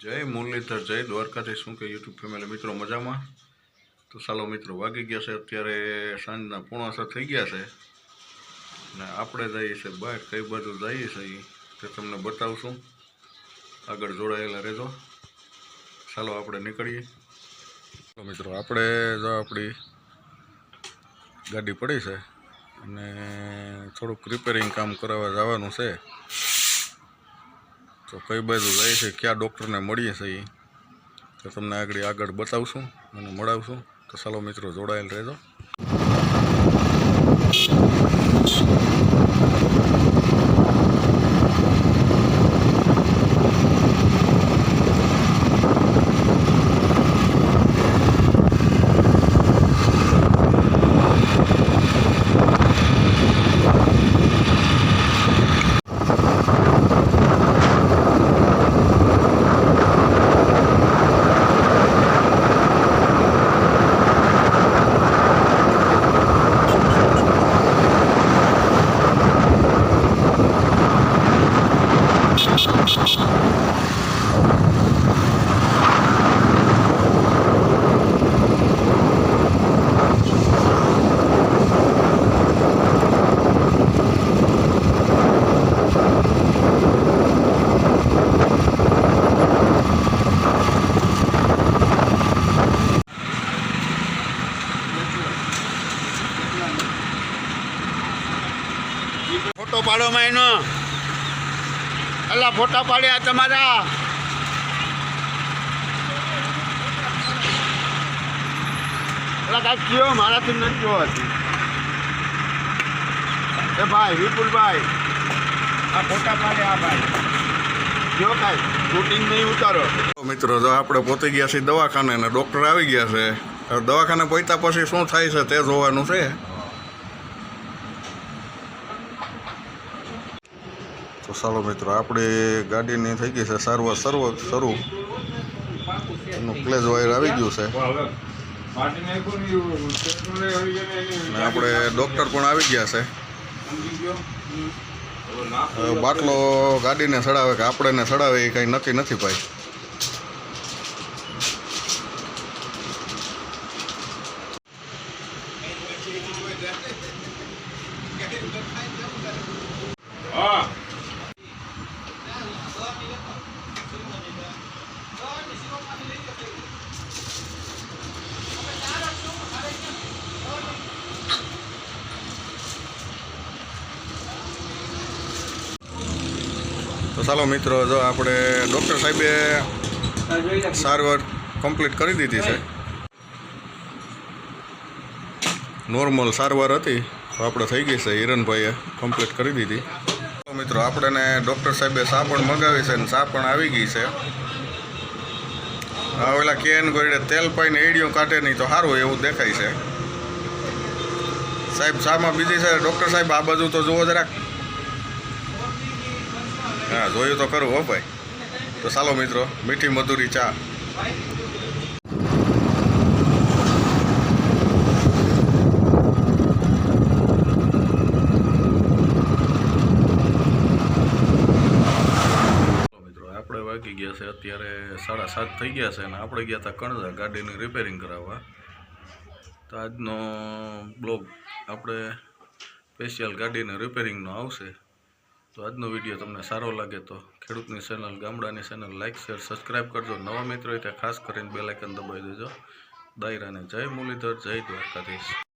જય મુરલીધર, જય દ્વારકાથી શું કે યુટ્યુબ ફેમિલી મિત્રો મજામાં? તો ચાલો મિત્રો, વાગી ગયા છે અત્યારે સાંજના પોણા થઈ ગયા છે. ને આપણે જઈએ છીએ બહાર, કઈ બાજુ જઈએ છીએ તે તમને બતાવશું. આગળ જોડાયેલા રહેજો. ચાલો આપણે નીકળીએ. મિત્રો, આપણે જો આપણી ગાડી પડી છે અને થોડુંક રિપેરિંગ કામ કરાવવા જવાનું છે. તો કઈ બાજુ જાય છે, કયા ડૉક્ટરને મળીએ છીએ તો તમને આગળ આગળ બતાવશું અને મળાવશું. તો ચાલો મિત્રો, જોડાયેલ રહેજો. ફોટો પાડો એનો અલા, ફોટા પાડ્યા તમારા. અલા, કાંઈક કયો મારાથી નથી કયો એ ભાઈ, વિપુલભાઈ. આ ફોટા પાડે આ ભાઈ. કયો કાંઈ શૂટિંગ નહીં ઉતારો. મિત્રો તો આપણે પોતી ગયા છીએ દવાખાને અને ડૉક્ટર આવી ગયા છે. દવાખાને પહોંચ્યા પછી શું થાય છે તે જોવાનું છે. તો ચાલો મિત્રો, આપણી ગાડીની થઈ ગઈ છે સારવાર સર્વ શરૂ. એનું ક્લેજ વાયર આવી ગયું છે. અને આપણે ડૉક્ટર પણ આવી ગયા છે. બાટલો ગાડીને ચડાવે કે આપણેને ચડાવે એ કંઈ નક્કી નથી ભાઈ. તો ચાલો મિત્રો, જો આપણે ડૉક્ટર સાહેબે સારવાર કમ્પ્લીટ કરી દીધી છે. નોર્મલ સારવાર હતી. તો આપણે થઈ ગઈ છે. હિરણભાઈએ કમ્પ્લીટ કરી દીધી. મિત્રો, આપણને ડૉક્ટર સાહેબે સાપણ પણ મગાવી છે અને સા પણ આવી ગઈ છે. ઓલા કેન ગોળે તેલ પાઈને એડિયો કાઢે નહીં તો સારું એવું દેખાય છે. સાહેબ શામાં બીજી છે? ડૉક્ટર સાહેબ, આ બાજુ તો જુઓ જરાક. હા, જોયું તો ખરું હો ભાઈ. તો ચાલો મિત્રો, મીઠી મધુરી ચા મિત્રો આપણે વાગી ગયા છે, અત્યારે સાડા સાત થઈ ગયા છે અને આપણે ગયા હતા કણજા ગાડીની રિપેરિંગ કરાવવા. તો આજનો બ્લોગ આપણે સ્પેશિયલ ગાડીને રિપેરિંગનો આવશે. તો આજનો વીડિયો તમને સારો લાગે તો ખેડૂતની ચેનલ ગામડાની ચેનલ લાઇક શેર સબસ્ક્રાઈબ કરજો. નવા મિત્રો હોય ખાસ કરીને બેલાઇકન દબાવી દેજો. દાયરાને જય મુરલીધર, જય દ્વારકાધીશ.